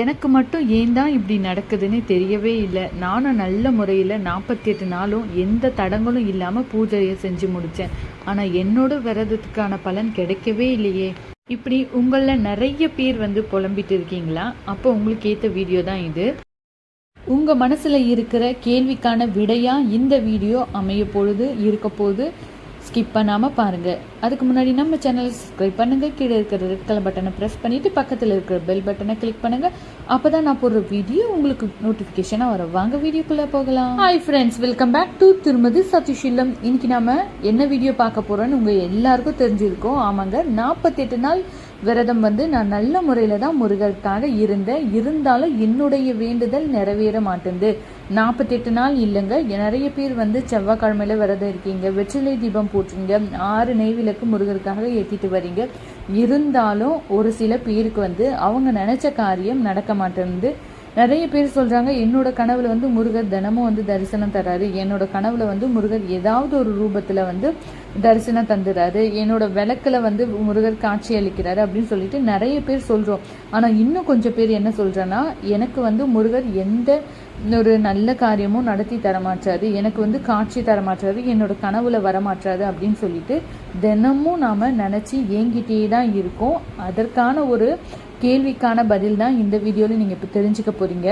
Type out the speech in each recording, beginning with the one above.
எனக்கு மட்டும் ஏன் தான் இப்படி நடக்குதுன்னு தெரியவே இல்லை. நானும் நல்ல முறையில் நாற்பத்தி எட்டு நாளும் எந்த தடங்களும் இல்லாமல் பூஜையை செஞ்சு முடித்தேன் ஆனால் என்னோட விரதத்துக்கான பலன் கிடைக்கவே இல்லையே. இப்படி உங்களில் நிறைய பேர் வந்து புலம்பிட்டு இருக்கீங்களா? அப்போ உங்களுக்கு ஏற்ற வீடியோ தான் இது. உங்கள் மனசில் இருக்கிற கேள்விக்கான விடையாக இந்த வீடியோ அமைய பொழுது இருக்க போது ஸ்கிப் பண்ணாமல் பாருங்கள் அதுக்கு முன்னாடி நம்ம சேனல் சப்ஸ்கிரைப் பண்ணுங்கள் கீழே இருக்கிற ரெட் கலர் பட்டனை ப்ரெஸ் பண்ணிவிட்டு பக்கத்தில் இருக்கிற பெல் பட்டனை கிளிக் பண்ணுங்கள் அப்போ தான் நான் போடுற வீடியோ உங்களுக்கு நோட்டிஃபிகேஷனாக வர வாங்க வீடியோக்குள்ளே போகலாம். Hi friends welcome back to திருமதி சத்யஷீலம் இன்னைக்கு நம்ம என்ன வீடியோ பார்க்க போகிறோன்னு உங்கள் எல்லாருக்கும் தெரிஞ்சிருக்கோம். ஆமாங்க நாற்பத்தெட்டு நாள் விரதம் வந்து நான் நல்ல முறையில் தான் முருகருக்காக இருந்தேன். இருந்தாலும் என்னுடைய வேண்டுதல் நிறைவேற மாட்டேங்குது நாற்பத்தெட்டு நாள் இல்லைங்க. நிறைய பேர் வந்து செவ்வாய்க்கிழமையில விரதம் இருக்கீங்க. வெற்றிலை தீபம் போட்டுறீங்க ஆறு நெய்விளக்கு முருகருக்காக ஏற்றிட்டு வரீங்க. இருந்தாலும் ஒரு சில பேருக்கு வந்து அவங்க நினைச்ச காரியம் நடக்க மாட்டேங்குது நிறைய பேர் சொல்றாங்க என்னோட கனவுல வந்து முருகர் தினமும் வந்து தரிசனம் தராரு. என்னோட கனவுல வந்து முருகர் ஏதாவது ஒரு ரூபத்துல வந்து தரிசனம் தந்துறாரு. என்னோட விளக்கில் வந்து முருகர் காட்சி அளிக்கிறாரு அப்படின்னு சொல்லிட்டு நிறைய பேர் சொல்கிறோம் ஆனால் இன்னும் கொஞ்சம் பேர் என்ன சொல்கிறேன்னா எனக்கு வந்து முருகர் எந்த ஒரு நல்ல காரியமும் நடத்தி தரமாட்டாரு எனக்கு வந்து காட்சி தரமாட்டாரு என்னோட கனவுல வரமாட்டாரு அப்படின்னு சொல்லிட்டு தினமும் நாம நினைச்சு ஏங்கிட்டே தான் இருக்கோம். அதற்கான ஒரு கேள்விக்கான பதில் தான் இந்த வீடியோவில் நீங்கள் இப்போ தெரிஞ்சுக்க போறீங்க.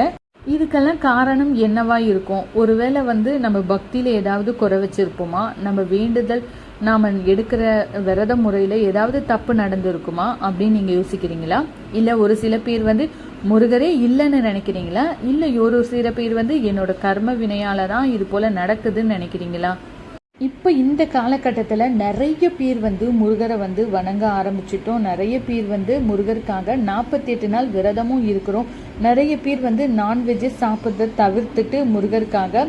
இதுக்கெல்லாம் காரணம் என்னவா இருக்கும்? ஒருவேளை வந்து நம்ம பக்தியில் ஏதாவது குறை வச்சிருப்போமா? நம்ம வேண்டுதல் நாம் எடுக்கிற விரத முறையில் ஏதாவது தப்பு நடந்திருக்குமா அப்படின்னு நீங்கள் யோசிக்கிறீங்களா? இல்லை ஒரு சில பேர் வந்து முருகரே இல்லைன்னு நினைக்கிறீங்களா? இல்லை ஒரு சில பேர் வந்து என்னோட கர்ம வினையால தான் இது போல் நடக்குதுன்னு நினைக்கிறீங்களா? இப்போ இந்த காலகட்டத்தில் நிறைய பேர் வந்து முருகரை வந்து வணங்க ஆரம்பிச்சிட்டோம். நிறைய பேர் வந்து முருகருக்காக நாற்பத்தெட்டு நாள் விரதமும் இருக்கிறோம். நிறைய பேர் வந்து நான்வெஜ்ஜை சாப்பிட்றத தவிர்த்துட்டு முருகருக்காக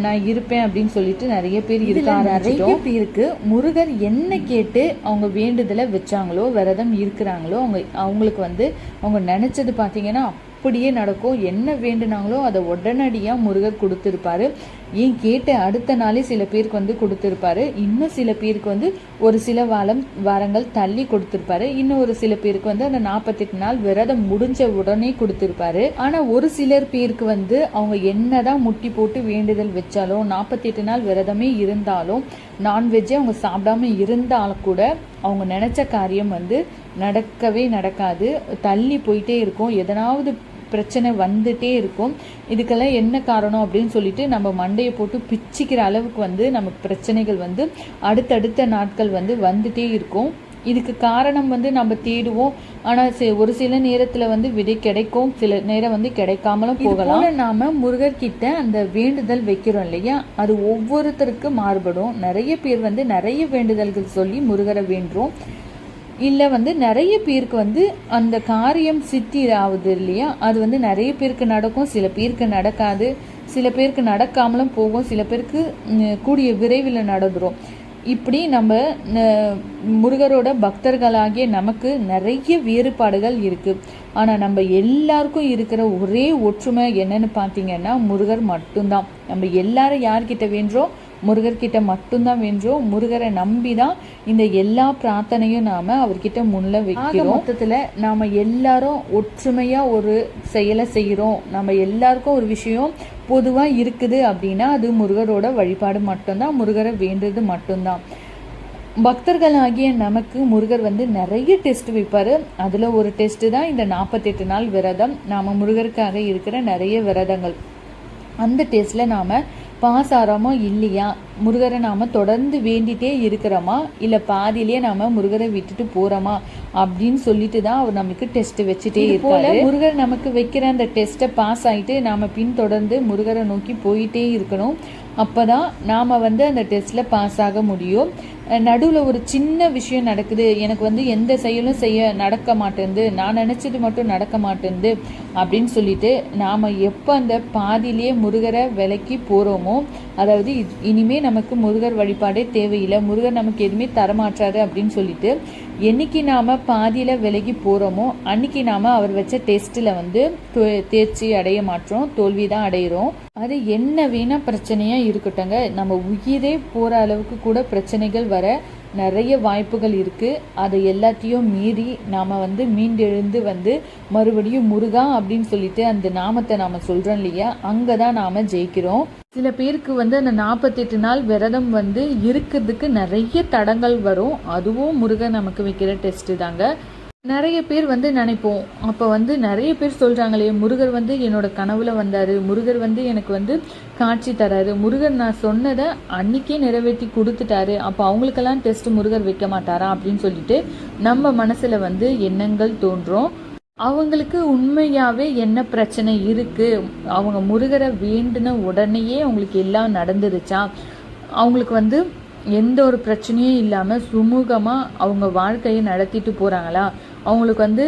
நான் இருப்பேன் அப்படின்னு சொல்லிட்டு நிறைய பேர் இருக்காங்க நிறைய பேருக்கு முருகர் என்ன கேட்டு அவங்க வேண்டுதலை வச்சாங்களோ விரதம் இருக்கிறாங்களோ அவங்க அவங்களுக்கு வந்து அவங்க நினைச்சது பார்த்தீங்கன்னா அப்படியே நடக்கும். என்ன வேண்டுனாங்களோ அதை உடனடியாக முருகர் கொடுத்துருப்பாரு. ஏன் கேட்ட அடுத்த நாளே சில பேருக்கு வந்து கொடுத்துருப்பாரு. இன்னும் சில பேருக்கு வந்து ஒரு சில வாரம் வாரங்கள் தள்ளி கொடுத்துருப்பாரு. இன்னும் ஒரு சில பேருக்கு வந்து அந்த நாற்பத்தெட்டு நாள் விரதம் முடிஞ்ச உடனே கொடுத்துருப்பாரு. ஆனா ஒரு சிலர் பேருக்கு வந்து அவங்க என்னதான் முட்டி போட்டு வேண்டுதல் வச்சாலும் நாற்பத்தெட்டு நாள் விரதமே இருந்தாலும் நான்வெஜ்ஜே அவங்க சாப்பிடாம இருந்தாலும் கூட அவங்க நினைச்ச காரியம் வந்து நடக்கவே நடக்காது. தள்ளி போயிட்டே இருக்கும். எதனாவது பிரச்சனை வந்துட்டே இருக்கும். இதுக்கெல்லாம் என்ன காரணம் அப்படின்னு சொல்லிட்டு நம்ம மண்டையை போட்டு பிச்சிக்கிற அளவுக்கு வந்து நமக்கு பிரச்சனைகள் வந்து அடுத்தடுத்த நாட்கள் வந்து வந்துட்டே இருக்கும். இதுக்கு காரணம் வந்து நம்ம தேடுவோம். ஆனால் ஒரு சில நேரத்தில் வந்து விடை கிடைக்கும். சில நேரம் வந்து கிடைக்காமலும் போகலாம். நாம முருகர் கிட்ட அந்த வேண்டுதல் வைக்கிறோம் இல்லையா? அது ஒவ்வொருத்தருக்கு மாறுபடும். நிறைய பேர் வந்து நிறைய வேண்டுதல்கள் சொல்லி முருகரை வேண்டுறோம். இல்லை வந்து நிறைய பேருக்கு வந்து அந்த காரியம் சித்தி ஆகுது இல்லையா? அது வந்து நிறைய பேருக்கு நடக்கும் சில பேருக்கு நடக்காது. சில பேருக்கு நடக்காமலும் போகும் சில பேருக்கு கூடிய விரைவில் நடந்துடும் இப்படி நம்ம முருகரோட பக்தர்களாகிய நமக்கு நிறைய வேறுபாடுகள் இருக்குது ஆனால் நம்ம எல்லாருக்கும் இருக்கிற ஒரே ஒற்றுமை என்னன்னு பார்த்தீங்கன்னா முருகர் மட்டும்தான். நம்ம எல்லாரும் யார்கிட்ட வேண்டுறோம்? முருகர்கிட்ட மட்டும்தான் வேண்டுறோம். முருகரை நம்பி தான் இந்த எல்லா பிரார்த்தனையும் நாம அவர்கிட்ட முன்ன வைக்கிறோம். மொத்தத்துல நாம எல்லாரும் ஒற்றுமையா ஒரு செயலை செய்கிறோம் நம்ம எல்லாருக்கும் ஒரு விஷயம் பொதுவா இருக்குது அப்படின்னா அது முருகரோட வழிபாடு மட்டும்தான். முருகரை வேண்டுறது மட்டும்தான். பக்தர்களாகிய நமக்கு முருகர் வந்து நிறைய டெஸ்ட் வைப்பாரு. அதுல ஒரு டெஸ்ட் தான் இந்த நாற்பத்தெட்டு நாள் விரதம். நாம முருகருக்காக இருக்கிற நிறைய விரதங்கள். அந்த டெஸ்ட்ல நாம பாசாரமோ இல்லையா? முருகரை நாம தொடர்ந்து வேண்டிட்டே இருக்கிறோமா? இல்ல பாதியிலேயே நாம முருகரை விட்டுட்டு போறோமா? அப்படின்னு சொல்லிட்டு தான் அவர் நமக்கு டெஸ்ட் வச்சுட்டே இருப்பாரு முருகர் நமக்கு வைக்கிற அந்த டெஸ்ட்டை பாஸ் ஆயிட்டு நாம பின்தொடர்ந்து முருகரை நோக்கி போயிட்டே இருக்கணும். அப்பதான் நாம வந்து அந்த டெஸ்ட்ல பாஸ் ஆக முடியும். நடுவில் ஒரு சின்ன விஷயம் நடக்குது. எனக்கு வந்து எந்த செயலும் செய்ய நடக்க மாட்டேங்குது நான் நினச்சது மட்டும் நடக்க மாட்டேங்குது அப்படின்னு சொல்லிட்டு நாம் எப்போ அந்த பாதியிலேயே முருகரை விலைக்கு போகிறோமோ அதாவது இது- இனிமே நமக்கு முருகர் வழிபாடே தேவையில்லை. முருகர் நமக்கு எதுவுமே தரமாட்டாரு அப்படின்னு சொல்லிட்டு என்னைக்கு நாம் பாதியில் விலகி போகிறோமோ அன்னைக்கு நாம் அவர் வச்ச டெஸ்ட்டில் வந்து தேர்ச்சி அடைய மாட்டோம் தோல்வி தான் அடையிறோம். அது என்ன வேணால் பிரச்சனையா இருக்கட்டும்ங்க. நம்ம உயிரே போற அளவுக்கு கூட பிரச்சனைகள் வர நிறைய வாய்ப்புகள் இருக்குது அதை எல்லாத்தையும் மீறி நாம் வந்து மீண்டெழுந்து வந்து மறுபடியும் முருகா அப்படின்னு சொல்லிட்டு அந்த நாமத்தை நாம் சொல்கிறோம் இல்லையா? அங்கே தான் நாம் ஜெயிக்கிறோம். சில பேருக்கு வந்து அந்த நாற்பத்தெட்டு நாள் விரதம் வந்து இருக்கிறதுக்கு நிறைய தடங்கள் வரும். அதுவும் முருகன் நமக்கு வைக்கிற டெஸ்ட்டு தாங்க. நிறைய பேர் வந்து நினைப்போம். அப்போ வந்து நிறைய பேர் சொல்கிறாங்களே முருகர் வந்து என்னோட கனவுல வந்தார். முருகர் வந்து எனக்கு வந்து காட்சி தராரு. முருகர் நான் சொன்னதை அன்னைக்கே நிறைவேற்றி கொடுத்துட்டாரு. அப்போ அவங்களுக்கெல்லாம் டெஸ்ட் முருகர் வைக்க மாட்டாரா அப்படின்னு சொல்லிட்டு நம்ம மனசில் வந்து எண்ணங்கள் தோன்றும். அவங்களுக்கு உண்மையாகவே என்ன பிரச்சனை இருக்குது அவங்க முருகரை வேண்டின உடனேயே அவங்களுக்கு எல்லாம் நடந்துருச்சா? அவங்களுக்கு வந்து எந்த ஒரு பிரச்சனையும் இல்லாமல் சுமூகமாக அவங்க வாழ்க்கையை நடத்திட்டு போகிறாங்களா அவங்களுக்கு வந்து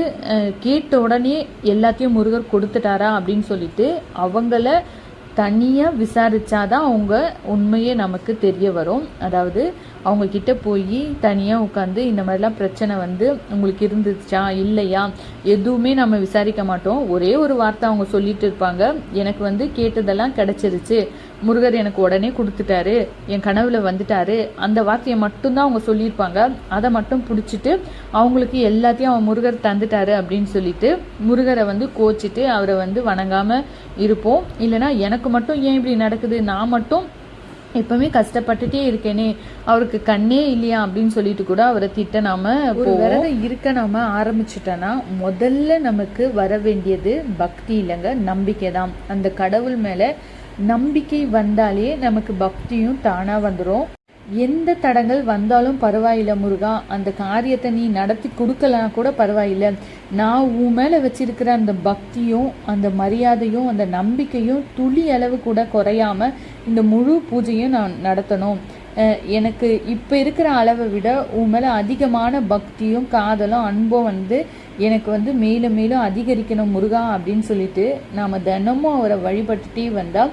கேட்ட உடனே எல்லாத்தையும் முருகர் கொடுத்துட்டாரா அப்படின்னு சொல்லிட்டு அவங்கள தனியாக விசாரித்தாதான் அவங்க உண்மையே நமக்கு தெரிய வரும். அதாவது அவங்க கிட்ட போய் தனியாக உட்காந்து இந்த மாதிரிலாம் பிரச்சனை வந்து உங்களுக்கு இருந்துச்சா இல்லையா? எதுவுமே நம்ம விசாரிக்க மாட்டோம். ஒரே ஒரு வார்த்தை அவங்க சொல்லிட்டு இருப்பாங்க. எனக்கு வந்து கேட்டதெல்லாம் கிடச்சிருச்சு. முருகர் எனக்கு உடனே கொடுத்துட்டாரு. என் கனவுல வந்துட்டாரு. அந்த வார்த்தையை மட்டும்தான் அவங்க சொல்லியிருப்பாங்க. அதை மட்டும் பிடிச்சிட்டு அவங்களுக்கு எல்லாத்தையும் அவன் முருகர் தந்துட்டாரு அப்படின்னு சொல்லிட்டு முருகரை வந்து கோச்சிட்டு அவரை வந்து வணங்காம இருப்போம். இல்லைன்னா எனக்கு மட்டும் ஏன் இப்படி நடக்குது? நான் மட்டும் எப்பவுமே கஷ்டப்பட்டுட்டே இருக்கேனே. அவருக்கு கண்ணே இல்லையா அப்படின்னு சொல்லிட்டு கூட அவரை திட்ட நாம ஒரு விரதம் இருக்க நாம ஆரம்பிச்சிட்டோன்னா முதல்ல நமக்கு வர வேண்டியது பக்தி இல்லைங்க நம்பிக்கை தான் அந்த கடவுள் மேல நம்பிக்கை வந்தாலே நமக்கு பக்தியும் தானா வந்துடும் எந்த தடங்கள் வந்தாலும் பரவாயில்ல முருகா அந்த காரியத்தை நீ நடத்தி கொடுக்கலாம் கூட பரவாயில்ல. நான் உன் மேலே வச்சிருக்கிற அந்த பக்தியும் அந்த மரியாதையும் அந்த நம்பிக்கையும் துளி அளவு கூட குறையாம இந்த முழு பூஜையும் நான் நடத்தணும். எனக்கு இப்போ இருக்கிற அளவை விட உன் மேலே அதிகமான பக்தியும் காதலும் அன்பும் வந்து எனக்கு வந்து மேலும் மேலும் அதிகரிக்கணும் முருகா அப்படின்னு சொல்லிட்டு நாம் தினமும் அவரை வழிபட்டுட்டே வந்தால்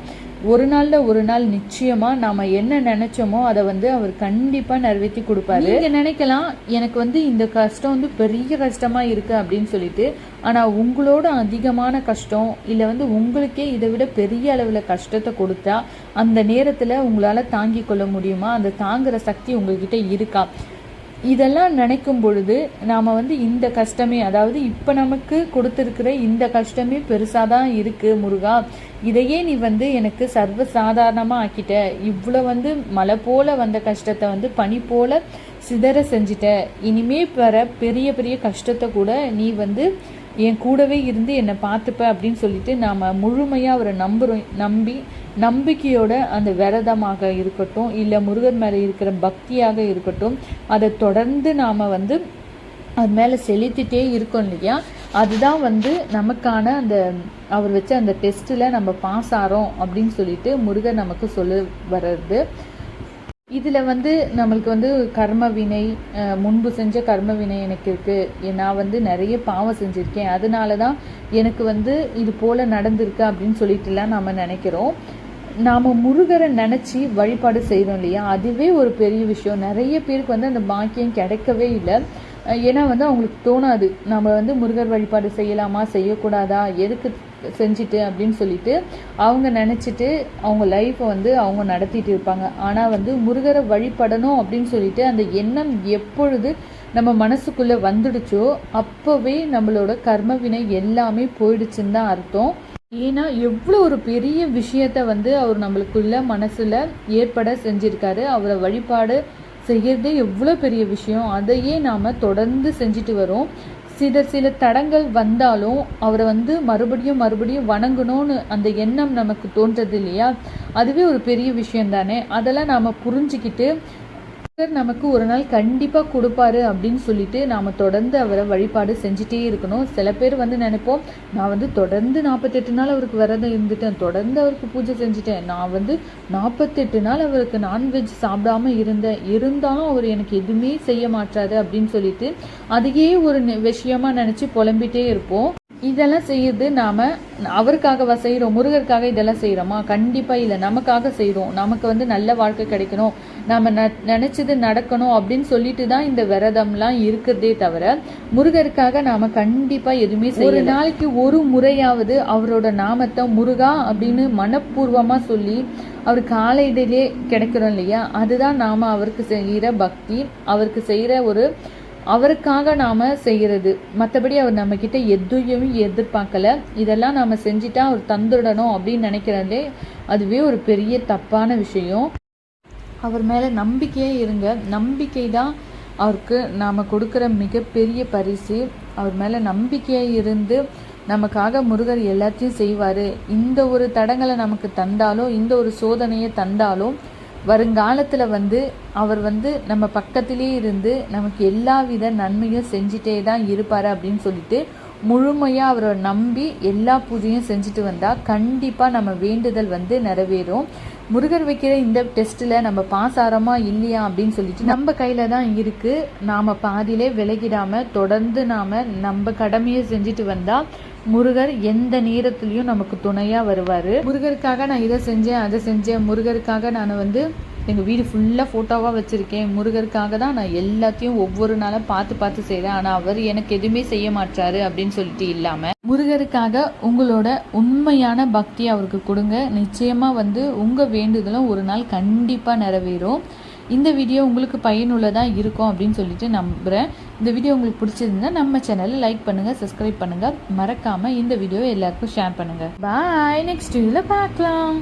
ஒரு நாள்ல ஒரு நாள் நிச்சயமா நாம என்ன நினைச்சோமோ அதை வந்து அவர் கண்டிப்பா நிறைவேற்றி கொடுப்பாரு. நீங்க நினைக்கலாம் எனக்கு வந்து இந்த கஷ்டம் வந்து பெரிய கஷ்டமா இருக்கு அப்படின்னு சொல்லிட்டு ஆனா உங்களோட அதிகமான கஷ்டம் இல்ல வந்து உங்களுக்கே இதை விட பெரிய அளவுல கஷ்டத்தை கொடுத்தா அந்த நேரத்துல உங்களால தாங்கி கொள்ள முடியுமா? அந்த தாங்குற சக்தி உங்ககிட்ட இருக்கா? இதெல்லாம் நினைக்கும் பொழுது நாம் வந்து இந்த கஷ்டமே அதாவது இப்போ நமக்கு கொடுத்துருக்கிற இந்த கஷ்டமே பெருசாக தான் இருக்குது முருகா. இதையே நீ வந்து எனக்கு சர்வ சாதாரணமாக ஆக்கிட்ட. இவ்வளோ வந்து மலை போல் வந்த கஷ்டத்தை வந்து பனி போல் சிதற செஞ்சிட்ட. இனிமே வர பெரிய பெரிய கஷ்டத்தை கூட நீ வந்து என் கூடவே இருந்து என்னை பார்த்துப்ப அப்படின்னு சொல்லிட்டு நாம் முழுமையாக அவரை நம்புகிறோம் நம்பி நம்பிக்கையோட அந்த விரதமாக இருக்கட்டும் இல்லை முருகன் மேலே இருக்கிற பக்தியாக இருக்கட்டும் அதை தொடர்ந்து நாம் வந்து அது மேலே செலுத்திட்டே இருக்கோம் இல்லையா? அதுதான் வந்து நமக்கான அந்த அவர் வச்ச அந்த டெஸ்ட்டில் நம்ம பாஸ் ஆகிறோம் அப்படின்னு சொல்லிட்டு முருகன் நமக்கு சொல்ல வர்றது. இதில் வந்து நம்மளுக்கு வந்து கர்ம வினை முன்பு செஞ்ச கர்ம வினை எனக்கு இருக்குது நான் வந்து நிறைய பாவம் செஞ்சுருக்கேன். அதனால தான் எனக்கு வந்து இது போல் நடந்திருக்கு அப்படின்னு சொல்லிட்டுலாம் நம்ம நினைக்கிறோம். நாம் முருகரை நினச்சி வழிபாடு செய்கிறோம் இல்லையா? அதுவே ஒரு பெரிய விஷயம். நிறைய பேருக்கு வந்து அந்த பாக்கியம் கிடைக்கவே இல்லை. ஏன்னா வந்து அவங்களுக்கு தோணாது. நம்ம வந்து முருகர் வழிபாடு செய்யலாமா செய்யக்கூடாதா எதுக்கு செஞ்சுட்டு அப்படின்னு சொல்லிட்டு அவங்க நினச்சிட்டு அவங்க லைஃப்பை வந்து அவங்க நடத்திட்டு இருப்பாங்க. ஆனால் வந்து முருகரை வழிபடணும் அப்படின்னு சொல்லிட்டு அந்த எண்ணம் எப்பொழுது நம்ம மனசுக்குள்ளே வந்துடுச்சோ அப்போவே நம்மளோட கர்மவினை எல்லாமே போயிடுச்சுன்னு தான் அர்த்தம். ஏன்னா எவ்வளோ ஒரு பெரிய விஷயத்த வந்து அவர் நம்மளுக்குள்ள மனசில் ஏற்பட செஞ்சிருக்காரு. அவரை வழிபாடு செய்யறதே எவ்வளோ பெரிய விஷயம். அதையே நாம் தொடர்ந்து செஞ்சுட்டு வரோம். சில சில தடங்கள் வந்தாலும் அவரை வந்து மறுபடியும் மறுபடியும் வணங்கணும்னு அந்த எண்ணம் நமக்கு தோன்றது இல்லையா? அதுவே ஒரு பெரிய விஷயம் தானே அதெல்லாம் நாம் புரிஞ்சுக்கிட்டு நமக்கு ஒரு நாள் கண்டிப்பாக கொடுப்பாரு அப்படின்னு சொல்லிட்டு நாம் தொடர்ந்து அவரை வழிபாடு செஞ்சுட்டே இருக்கணும். சில பேர் வந்து நினைப்போம் நான் வந்து தொடர்ந்து நாற்பத்தெட்டு நாள் அவருக்கு விரதம் இருந்துட்டேன் தொடர்ந்து அவருக்கு பூஜை செஞ்சுட்டேன். நான் வந்து நாற்பத்தெட்டு நாள் அவருக்கு நான்வெஜ் சாப்பிடாம இருந்தேன். இருந்தாலும் அவர் எனக்கு எதுவுமே செய்ய மாட்டாரு அப்படின்னு சொல்லிட்டு அதையே ஒரு விஷயமா நினச்சி புலம்பிட்டே இருப்போம். இதெல்லாம் செய்யுது நாம அவருக்காகவா செய்கிறோம் முருகருக்காக இதெல்லாம் செய்கிறோமா கண்டிப்பாக இல்லை. நமக்காக செய்கிறோம் நமக்கு வந்து நல்ல வாழ்க்கை கிடைக்கணும். நம்ம ந நினச்சது நடக்கணும் அப்படின்னு சொல்லிட்டு தான் இந்த விரதம்லாம் இருக்கிறதே தவிர முருகருக்காக நாம் கண்டிப்பாக எதுவுமே ஒரு நாளைக்கு ஒரு முறையாவது அவரோட நாமத்தை முருகா அப்படின்னு மனப்பூர்வமாக சொல்லி அவர் காலையிலே கிடைக்கிறோம் இல்லையா? அதுதான் நாம் அவருக்கு செய்கிற பக்தி அவருக்கு செய்கிற ஒரு அவருக்காக நாம் செய்கிறது மற்றபடி அவர் நம்மக்கிட்ட எதையும் எதிர்பார்க்கல. இதெல்லாம் நாம் செஞ்சுட்டா அவர் தந்துடணும் அப்படின்னு நினைக்கிறதே அதுவே ஒரு பெரிய தப்பான விஷயம். அவர் மேலே நம்பிக்கையே இருங்க. நம்பிக்கை தான் அவருக்கு நாம் கொடுக்குற மிகப்பெரிய பரிசு. அவர் மேலே நம்பிக்கையாக இருந்து நமக்காக முருகர் எல்லாத்தையும் செய்வார். இந்த ஒரு தடங்களை நமக்கு தந்தாலும் இந்த ஒரு சோதனையை தந்தாலும் வருங்காலத்தில் வந்து அவர் வந்து நம்ம பக்கத்திலே இருந்து நமக்கு எல்லா வித நன்மையும் செஞ்சிட்டே தான் இருப்பார் அப்படின்னு சொல்லிட்டு முழுமையாக அவரை நம்பி எல்லா பூஜையும் செஞ்சுட்டு வந்தால் கண்டிப்பாக நம்ம வேண்டுதல் வந்து நிறைவேறும். முருகர் வைக்கிற இந்த டெஸ்ட்டில் நம்ம பாஸ் ஆகிறோமா இல்லையா அப்படின்னு சொல்லிட்டு நம்ம கையில் தான் இருக்குது நாம் பாதியிலே விலகிடாமல் தொடர்ந்து நாம் நம்ம கடமையை செஞ்சுட்டு வந்தால் முருகர் எந்த நேரத்துலையும் நமக்கு துணையாக வருவார். முருகருக்காக நான் இதை செஞ்சேன் அதை செஞ்சேன். முருகருக்காக நான் வந்து எங்கள் வீடு ஃபுல்லாக ஃபோட்டோவாக வச்சுருக்கேன். முருகருக்காக தான் நான் எல்லாத்தையும் ஒவ்வொரு நாளும் பார்த்து பார்த்து செய்கிறேன் ஆனால் அவர் எனக்கு எதுவுமே செய்ய மாட்டாரு அப்படின்னு சொல்லிட்டு இல்லாமல் முருகருக்காக உங்களோட உண்மையான பக்தி அவருக்கு கொடுங்க. நிச்சயமாக வந்து உங்கள் வேண்டுதலும் ஒரு நாள் கண்டிப்பாக நிறைவேறும். இந்த வீடியோ உங்களுக்கு பயனுள்ளதாக இருக்கும் அப்படின்னு சொல்லிட்டு நம்புகிறேன் இந்த வீடியோ உங்களுக்கு பிடிச்சிருந்தா நம்ம சேனலை லைக் பண்ணுங்கள் சப்ஸ்கிரைப் பண்ணுங்கள் மறக்காமல் இந்த வீடியோவை எல்லாருக்கும் ஷேர் பண்ணுங்கள் பாய் நெக்ஸ்ட் வீடியோவில் பார்க்கலாம்.